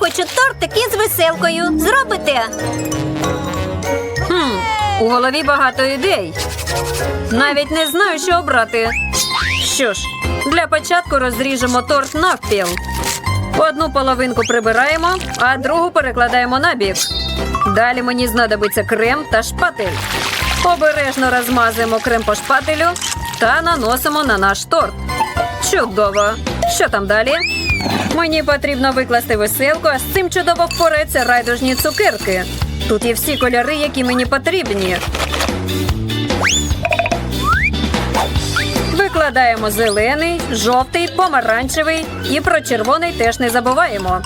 хочу тортик із веселкою. Зробите? Хм, у голові багато ідей. Навіть не знаю, що обрати. Що ж, для початку розріжемо торт навпіл. Одну половинку прибираємо, а другу перекладаємо на бік. Далі мені знадобиться крем та шпатель. Обережно розмазуємо крем по шпателю та наносимо на наш торт. Чудово! Що там далі? Мені потрібно викласти веселку, а з цим чудово впорається райдужні цукерки. Тут є всі кольори, які мені потрібні. Викладаємо зелений, жовтий, помаранчевий і про червоний теж не забуваємо.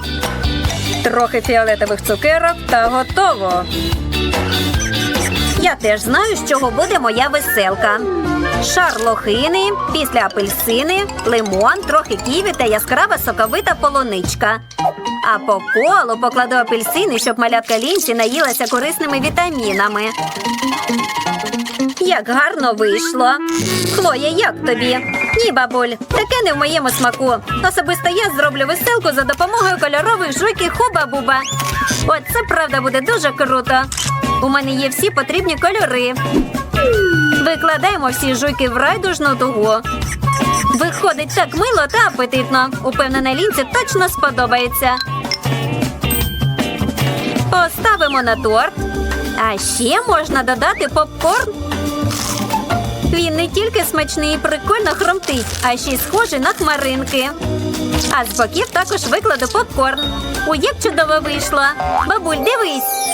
Трохи фіолетових цукерок та готово. Я теж знаю, з чого буде моя веселка. Шар лохини, після апельсини, лимон, трохи ківі та яскрава соковита полуничка. А по колу покладу апельсини, щоб малятка лінці наїлася корисними вітамінами. Як гарно вийшло. Хлоя, як тобі? Ні, бабуль, таке не в моєму смаку. Особисто я зроблю веселку за допомогою кольорових жуйки хуба-буба. От це правда буде дуже круто. У мене є всі потрібні кольори. Викладаємо всі жуйки в райдужну дугу. Виходить так мило та апетитно. Упевнена лінці точно сподобається. Поставимо на торт. А ще можна додати попкорн. Він не тільки смачний і прикольно хромтить, а ще й схожий на хмаринки. А з боків також викладу попкорн. У як чудово вийшло. Бабуль, дивись.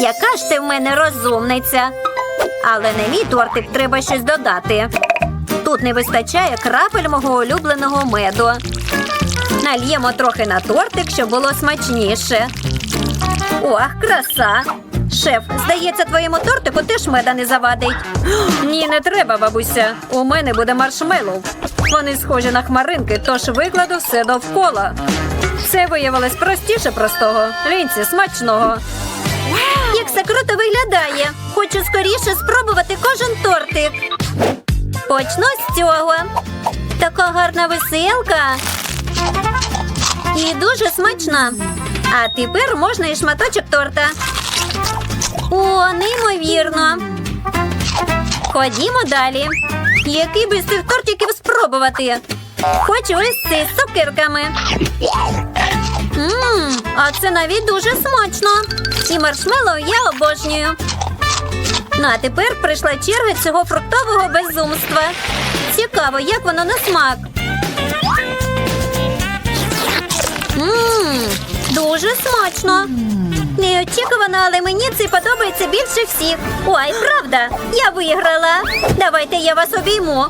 Яка ж ти в мене розумниця. Але на мій тортик треба щось додати. Тут не вистачає крапель мого улюбленого меду. Нальємо трохи на тортик, щоб було смачніше. Ох, краса! Шеф, здається, твоєму тортику теж меда не завадить. Ні, не треба, бабуся. У мене буде маршмеллоу. Вони схожі на хмаринки, тож викладу все довкола. Це виявилось простіше простого. Лінці смачного. Як це круто виглядає. Хочу скоріше спробувати кожен тортик. Почну з цього. Така гарна веселка. І дуже смачна. А тепер можна і шматочок торта. О, неймовірно. Ходімо далі. Який би з цих тортиків спробувати? Хочу ось цей з цукерками. Мм, а це навіть дуже смачно. І маршмеллоу я обожнюю. Ну, а тепер прийшла черга цього фруктового безумства. Цікаво, як воно на смак. Мм, дуже смачно. Неочікувано, але мені це подобається більше всіх. Ой, правда, я виграла. Давайте я вас обійму.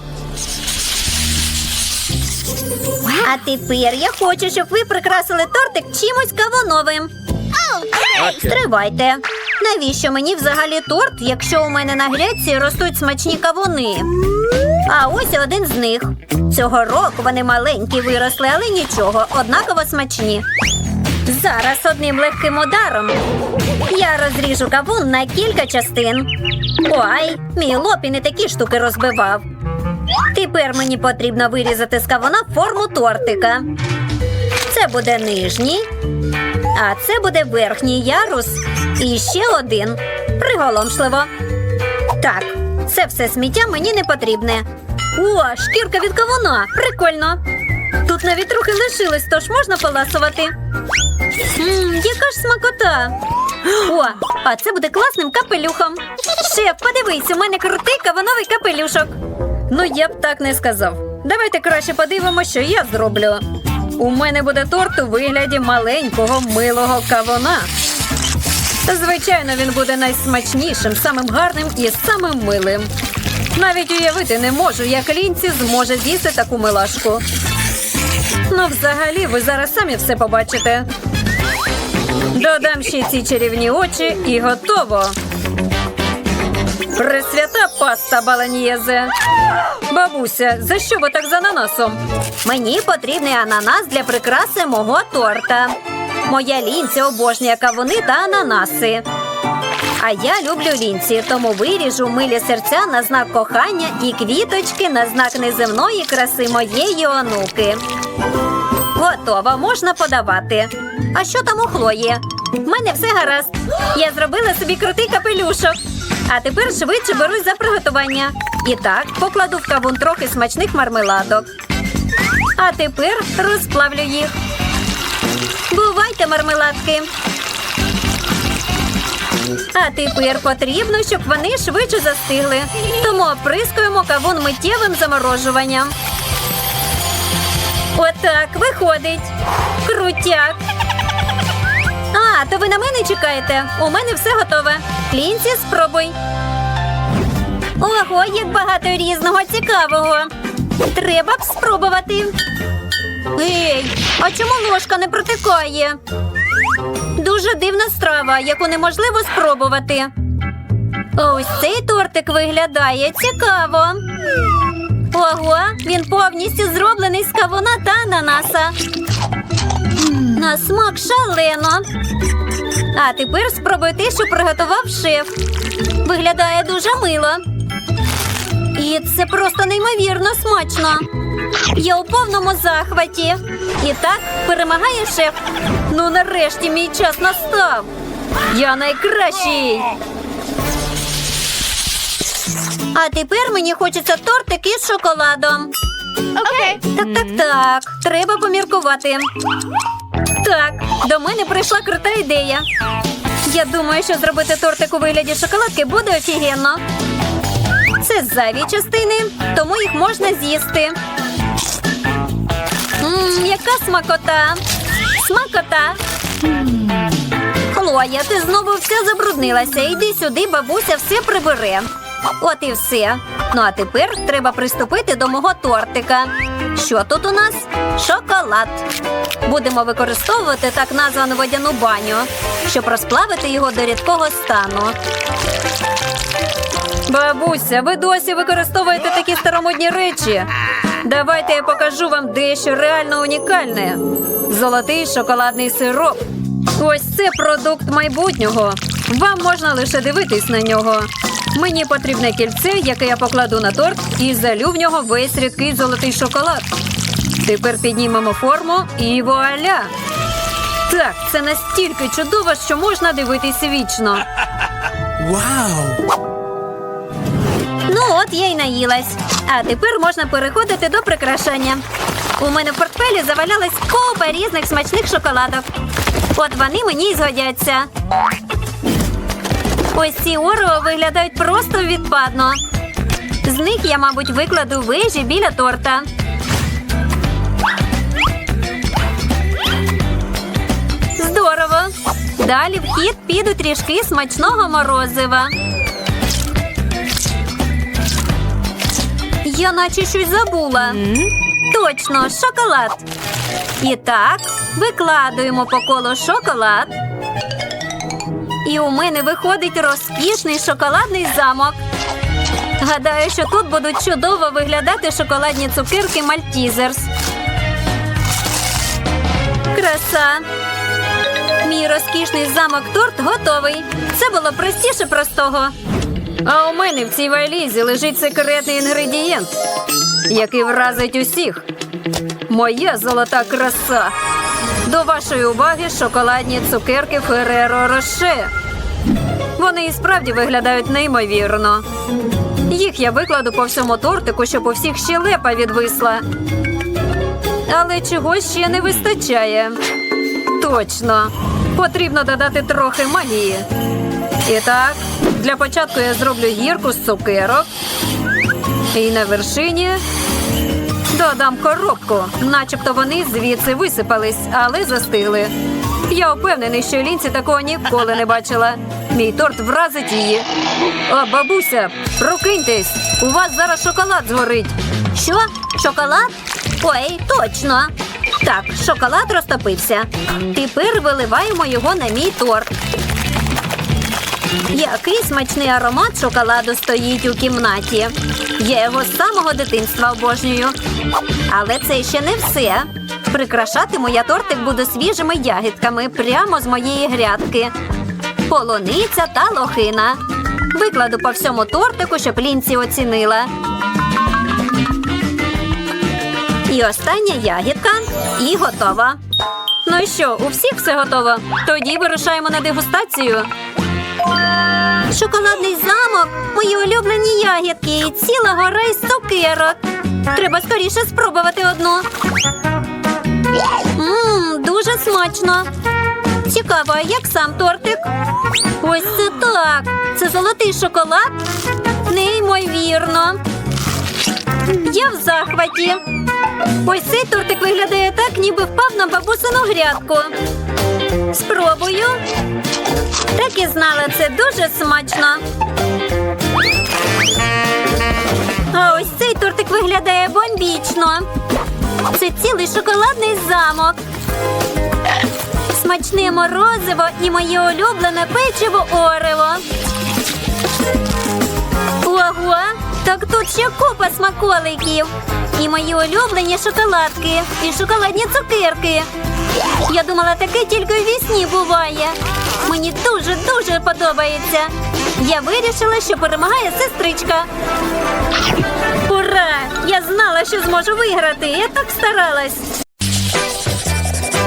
А тепер я хочу, щоб ви прикрасили тортик чимось кавуновим. Стривайте. Навіщо мені взагалі торт, якщо у мене на грядці ростуть смачні кавуни? А ось один з них. Цього року вони маленькі виросли, але нічого, однаково смачні. Зараз одним легким ударом я розріжу кавун на кілька частин. Ой, мій лоб і не такі штуки розбивав. Тепер мені потрібно вирізати з кавуна форму тортика. Це буде нижній, а це буде верхній ярус. І ще один. Приголомшливо. Так, це все сміття мені не потрібне. О, шкірка від кавуна. Прикольно. Тут навіть трохи лишилось, тож можна поласувати. Ж смакота. О, а це буде класним капелюхом. Шеф, подивись, у мене крутий кавуновий капелюшок. Ну, я б так не сказав. Давайте краще подивимося, що я зроблю. У мене буде торт у вигляді маленького милого кавуна. Звичайно, він буде найсмачнішим, самим гарним і самим милим. Навіть уявити не можу, як лінці зможе з'їсти таку милашку. Ну, взагалі, ви зараз самі все побачите. Додам ще ці чарівні очі і готово. Пресвята паста баланьєзе. Бабуся, за що ви так з ананасом? Мені потрібний ананас для прикраси мого торта. Моя лінця обожнює кавуни та ананаси. А я люблю лінці, тому виріжу милі серця на знак кохання і квіточки на знак неземної краси моєї онуки. Готово, можна подавати. А що там у Хлої? У мене все гаразд. Я зробила собі крутий капелюшок. А тепер швидше берусь за приготування. І так, покладу в кавун трохи смачних мармеладок. А тепер розплавлю їх. Бувайте, мармеладки. А тепер потрібно, щоб вони швидше застигли. Тому оприскуємо кавун миттєвим заморожуванням. Отак виходить. Крутяк. А, то ви на мене чекаєте? У мене все готове. Клінці, спробуй. Ого, як багато різного цікавого. Треба б спробувати. Ей, а чому ложка не протикає? Дуже дивна страва, яку неможливо спробувати. Ось цей тортик виглядає цікаво. Ого, він повністю зроблений з кавуна та ананаса. На смак шалено. А тепер спробуй те, що приготував шеф. Виглядає дуже мило. І це просто неймовірно смачно. Я у повному захваті. І так перемагає шеф. Ну, нарешті мій час настав. Я найкращий. А тепер мені хочеться тортик із шоколадом. Okay. Так, так, так. Треба поміркувати. Так, до мене прийшла крута ідея. Я думаю, що зробити тортик у вигляді шоколадки буде офігенно. Це зайві частини, тому їх можна з'їсти. Мм, яка смакота! Смакота! Хлоя, ти знову вся забруднилася. Йди сюди, бабуся все прибере. От і все. Ну а тепер треба приступити до мого тортика. Що тут у нас? Шоколад. Будемо використовувати так названу водяну баню, щоб розплавити його до рідкого стану. Бабуся, ви досі використовуєте такі старомодні речі. Давайте я покажу вам дещо реально унікальне. Золотий шоколадний сироп. Ось це продукт майбутнього. Вам можна лише дивитись на нього. Мені потрібне кільце, яке я покладу на торт, і залю в нього весь рідкий золотий шоколад. Тепер піднімемо форму і вуаля! Так, це настільки чудово, що можна дивитись вічно. Вау! Ну от я й наїлась. А тепер можна переходити до прикрашання. У мене в портфелі завалялась купа різних смачних шоколадок. От вони мені й згодяться. Ось ці орео виглядають просто відпадно. З них я, мабуть, викладу вежі біля торта. Здорово! Далі в хід підуть трішки смачного морозива. Я наче щось забула. Точно, шоколад. І так, викладуємо по колу шоколад. І у мене виходить розкішний шоколадний замок. Гадаю, що тут будуть чудово виглядати шоколадні цукерки Мальтізерс. Краса. Мій розкішний замок торт готовий. Це було простіше простого. А у мене в цій валізі лежить секретний інгредієнт, який вразить усіх. Моя золота краса. До вашої уваги шоколадні цукерки Фереро Роше. Вони і справді виглядають неймовірно. Їх я викладу по всьому тортику, щоб у всіх щелепа відвисла. Але чогось ще не вистачає. Точно. Потрібно додати трохи магії. І так, для початку я зроблю гірку з цукерок. І на вершині додам коробку, начебто вони звідси висипались, але застигли. Я впевнений, що лінці такого ніколи не бачила. Мій торт вразить її. О, бабуся, прокиньтесь! У вас зараз шоколад згорить. Що? Шоколад? Ой, точно. Так, шоколад розтопився. Тепер виливаємо його на мій торт. Який смачний аромат шоколаду стоїть у кімнаті. Я його з самого дитинства обожнюю. Але це ще не все. Прикрашатиму я тортик буду свіжими ягідками прямо з моєї грядки. Полуниця та лохина. Викладу по всьому тортику, щоб лінці оцінила. І остання ягідка. І готова. Ну і що, у всіх все готово? Тоді вирушаємо на дегустацію. Шоколадний замок, мої улюблені ягідки і ціла гора із цукерок. Треба скоріше спробувати одну. Ммм, дуже смачно. Цікаво, як сам тортик? Ось це так. Це золотий шоколад? Неймовірно. Я в захваті. Ось цей тортик виглядає так, ніби впав на бабусину грядку. Спробую. Так і знала, це дуже смачно. А ось цей тортик виглядає бомбічно. Це цілий шоколадний замок. Смачне морозиво і моє улюблене печиво Орево. Ого, так тут ще купа смаколиків. І мої улюблені шоколадки, і шоколадні цукерки. Я думала, таке тільки у вісні буває. Мені дуже-дуже подобається. Я вирішила, що перемагає сестричка. Ура! Я знала, що зможу виграти. Я так старалась.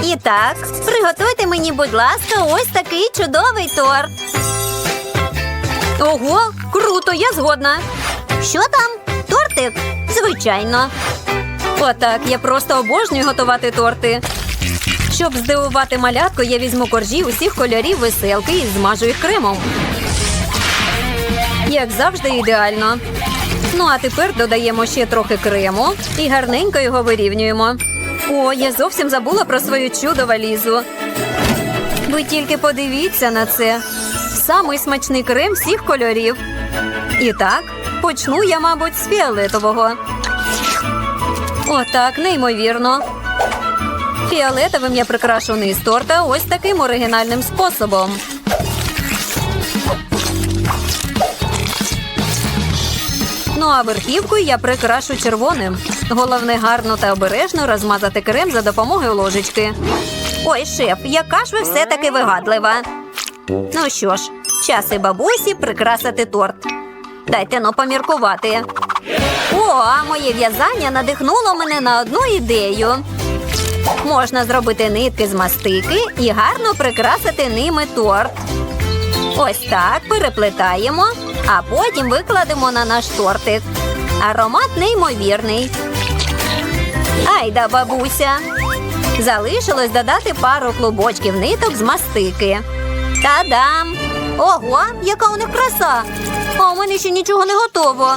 І так, приготуйте мені, будь ласка, ось такий чудовий торт. Ого, круто, я згодна. Що там? Тортик? Звичайно. Отак, я просто обожнюю готувати торти. Щоб здивувати малятку, я візьму коржі усіх кольорів веселки і змажу їх кремом. Як завжди, ідеально. Ну а тепер додаємо ще трохи крему і гарненько його вирівнюємо. О, я зовсім забула про свою чудо валізу. Ви тільки подивіться на це. Самий смачний крем всіх кольорів. І так, почну я, мабуть, з фіолетового. Отак, неймовірно. Фіолетовим я прикрашу низ торта ось таким оригінальним способом. Ну а верхівку я прикрашу червоним. Головне гарно та обережно розмазати крем за допомогою ложечки. Ой, шеф, яка ж ви все-таки вигадлива. Ну що ж, час і бабусі прикрасити торт. Дайте но поміркувати. О, а моє в'язання надихнуло мене на одну ідею. Можна зробити нитки з мастики і гарно прикрасити ними торт. Ось так переплетаємо, а потім викладемо на наш тортик. Аромат неймовірний. Айда, бабуся. Залишилось додати пару клубочків ниток з мастики. Та-дам! Ого, яка у них краса! А у мене ще нічого не готово.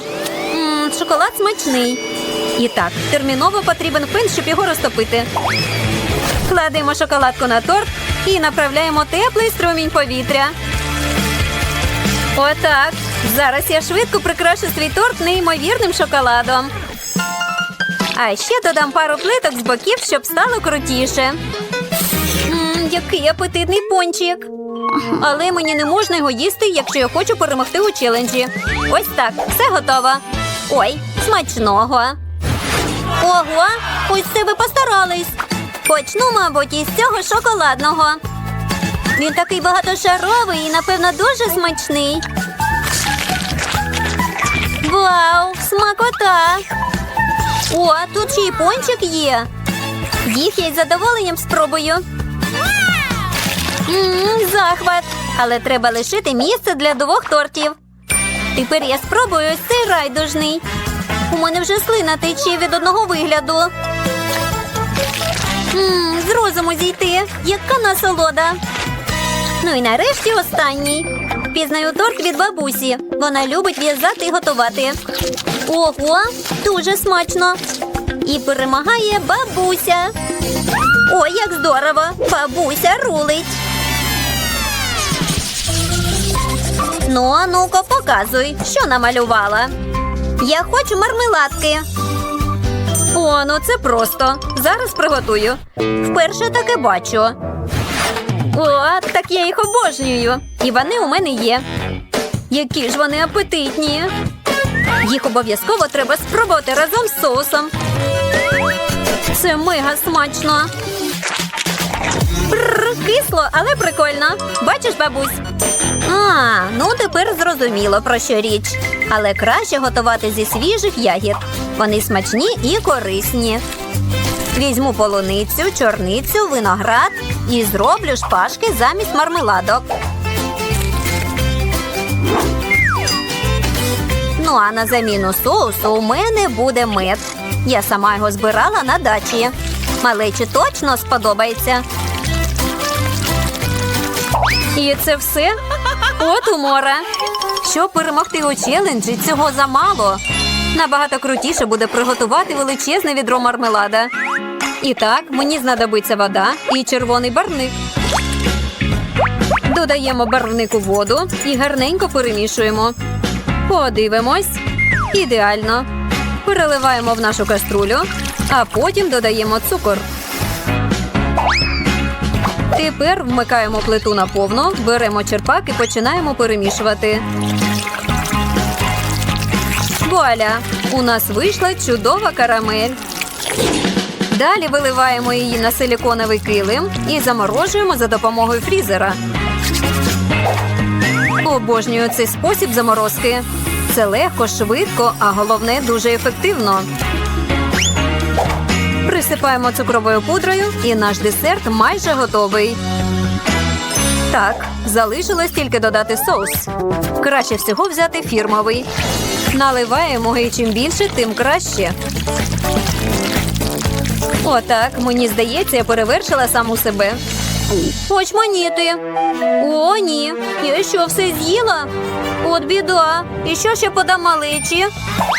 М, шоколад смачний. І так, терміново потрібен фен, щоб його розтопити. Кладемо шоколадку на торт і направляємо теплий струмінь повітря. Отак. Зараз я швидко прикрашу свій торт неймовірним шоколадом. А ще додам пару плиток з боків, щоб стало крутіше. М, який апетитний пончик. Але мені не можна його їсти, якщо я хочу перемогти у челенджі. Ось так, все готово. Ой, смачного. Ось це ви постарались. Почну, мабуть, із цього шоколадного. Він такий багатошаровий і, напевно, дуже смачний. Вау, смакота! О, тут ще й пончик є. Їх я із задоволенням спробую. Ммм, захват. Але треба лишити місце для двох тортів. Тепер я спробую цей райдужний. У мене вже слина тече від одного вигляду. Ммм, з розуму зійти. Яка насолода. Ну і нарешті останній. Пізнаю торт від бабусі. Вона любить в'язати і готувати. Ого, дуже смачно. І перемагає бабуся. Ой, як здорово! Бабуся рулить. Ну, а ну-ка, показуй, що намалювала. Я хочу мармеладки. О, ну це просто. Зараз приготую. Вперше таке бачу. О, так я їх обожнюю. І вони у мене є. Які ж вони апетитні. Їх обов'язково треба спробувати разом з соусом. Це мега смачно. Бррр, кисло, але прикольно. Бачиш, бабусь? А, ну тепер зрозуміло про що річ. Але краще готувати зі свіжих ягід. Вони смачні і корисні. Візьму полуницю, чорницю, виноград і зроблю шпажки замість мармеладок. Ну а на заміну соусу у мене буде мед. Я сама його збирала на дачі. Малечі точно сподобається. І це все? От умора. Щоб перемогти у челенджі, цього замало. Набагато крутіше буде приготувати величезне відро мармелада. І так, мені знадобиться вода і червоний барвник. Додаємо барвник у воду і гарненько перемішуємо. Подивимось. Ідеально. Переливаємо в нашу каструлю, а потім додаємо цукор. Тепер вмикаємо плиту на повну, беремо черпак і починаємо перемішувати. Вуаля! У нас вийшла чудова карамель. Далі виливаємо її на силіконовий килим і заморожуємо за допомогою фрізера. Обожнюю цей спосіб заморозки. Це легко, швидко, а головне дуже ефективно. Присипаємо цукровою пудрою, і наш десерт майже готовий. Так, залишилось тільки додати соус. Краще всього взяти фірмовий. Наливаємо і чим більше, тим краще. Отак, мені здається, я перевершила саму себе. Очманіти. О, ні. Я що, все з'їла? От біда. І що ще подам малечі?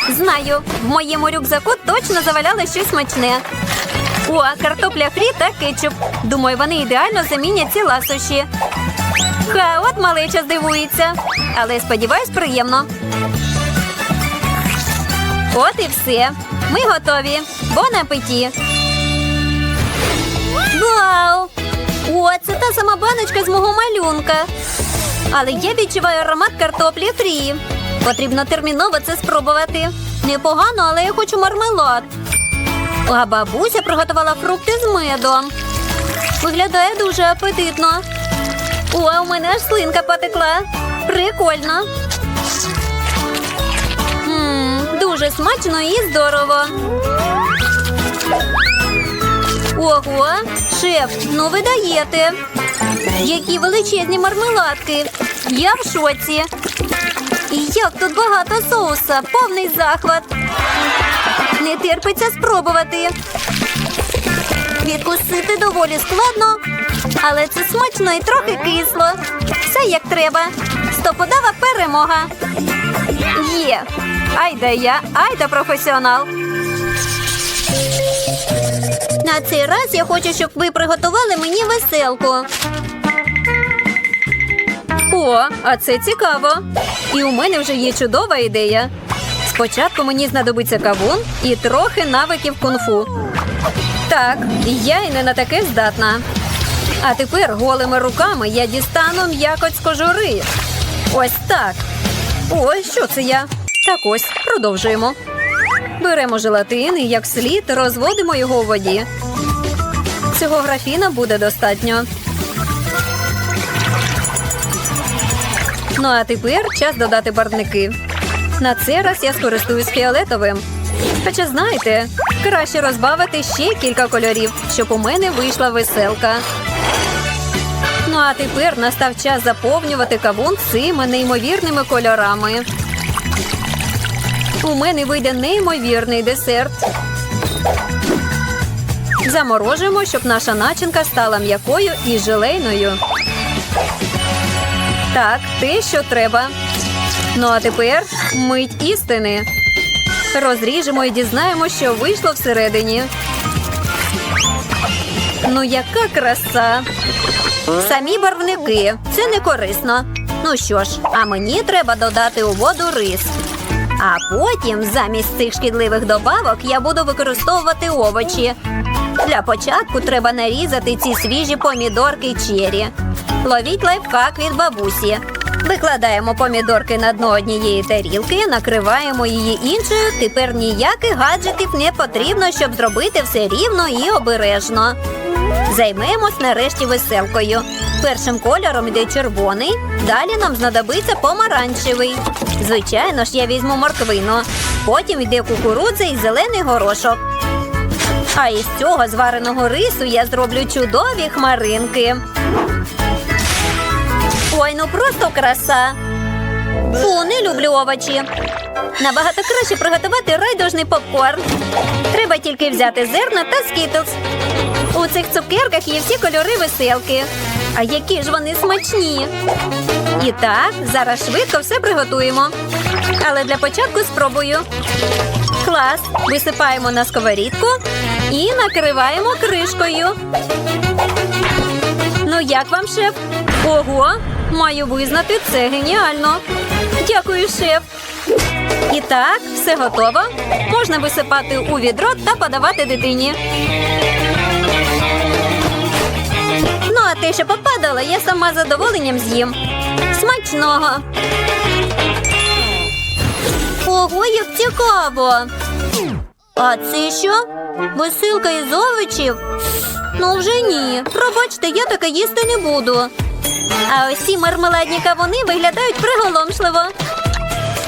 Знаю, в моєму рюкзаку точно заваляли щось смачне. О, картопля фрі та кетчуп. Думаю, вони ідеально замінять ці ласощі. Ха, от малеча здивується. Але сподіваюсь, приємно. От і все. Ми готові. Бон апеті. Вау! О, це та сама баночка з мого малюнка. Але я відчуваю аромат картоплі фрі. Потрібно терміново це спробувати. Непогано, але я хочу мармелад. А бабуся приготувала фрукти з медом. Виглядає дуже апетитно. О, у мене аж слинка потекла. Прикольно. Мм, дуже смачно і здорово. Ого, шеф, ну ви даєте. Які величезні мармеладки. Я в шоці. І як тут багато соуса, повний захват. Не терпиться спробувати. Відкусити доволі складно, але це смачно і трохи кисло. Все як треба. Стопудова перемога. Є. Айда я, айда професіонал. На цей раз я хочу, щоб ви приготували мені веселку. О, а це цікаво. І у мене вже є чудова ідея. Спочатку мені знадобиться кавун і трохи навиків кунг-фу. Так, я й не на таке здатна. А тепер голими руками я дістану м'якоть з кожури. Ось так. Ой, що це я? Так ось, продовжуємо. Беремо желатин і як слід розводимо його у воді. Цього графіна буде достатньо. Ну а тепер час додати барвники. На цей раз я скористуюсь фіолетовим. Хоча знаєте, краще розбавити ще кілька кольорів, щоб у мене вийшла веселка. Ну а тепер настав час заповнювати кавун цими неймовірними кольорами. У мене вийде неймовірний десерт. Заморожуємо, щоб наша начинка стала м'якою і желейною. Так, те, що треба. Ну а тепер мить істини. Розріжемо і дізнаємося, що вийшло всередині. Ну, яка краса! Самі барвники. Це не корисно. Ну що ж, а мені треба додати у воду рис. А потім замість цих шкідливих добавок я буду використовувати овочі. Для початку треба нарізати ці свіжі помідорки чері. Ловіть лайфхак від бабусі. Викладаємо помідорки на дно однієї тарілки, накриваємо її іншою. Тепер ніяких гаджетів не потрібно, щоб зробити все рівно і обережно. Займемось нарешті веселкою. Першим кольором йде червоний, далі нам знадобиться помаранчевий. Звичайно ж, я візьму морквину. Потім йде кукурудза і зелений горошок. А із цього звареного рису я зроблю чудові хмаринки. Ой, ну просто краса. Фу, не люблю овочі. Набагато краще приготувати райдужний попкорн. Треба тільки взяти зерна та скітлз. У цих цукерках є всі кольори веселки. А які ж вони смачні. І так, зараз швидко все приготуємо. Але для початку спробую. Клас. Висипаємо на сковорідку і накриваємо кришкою. Ну, як вам, шеф? Ого, маю визнати, це геніально. Дякую, шеф. І так, все готово. Можна висипати у відро та подавати дитині. Ну, а те, що попадало, я сама з задоволенням з'їм. Смачного. Ого, як цікаво. А це що? Висилка із овочів? Ну вже ні. Пробачте, я таке їсти не буду. А ось ці мармеладні кавуни виглядають приголомшливо.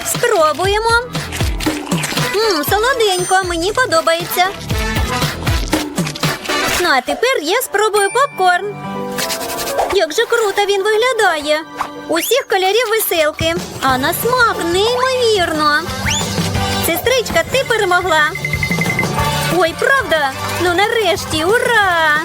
Спробуємо. Мм, солоденько, мені подобається. Ну, а тепер я спробую попкорн. Як же круто він виглядає. Усіх кольорів веселки. А на смак неймовірно. Сестричка, ти перемогла. Ой, правда? Ну нарешті, ура!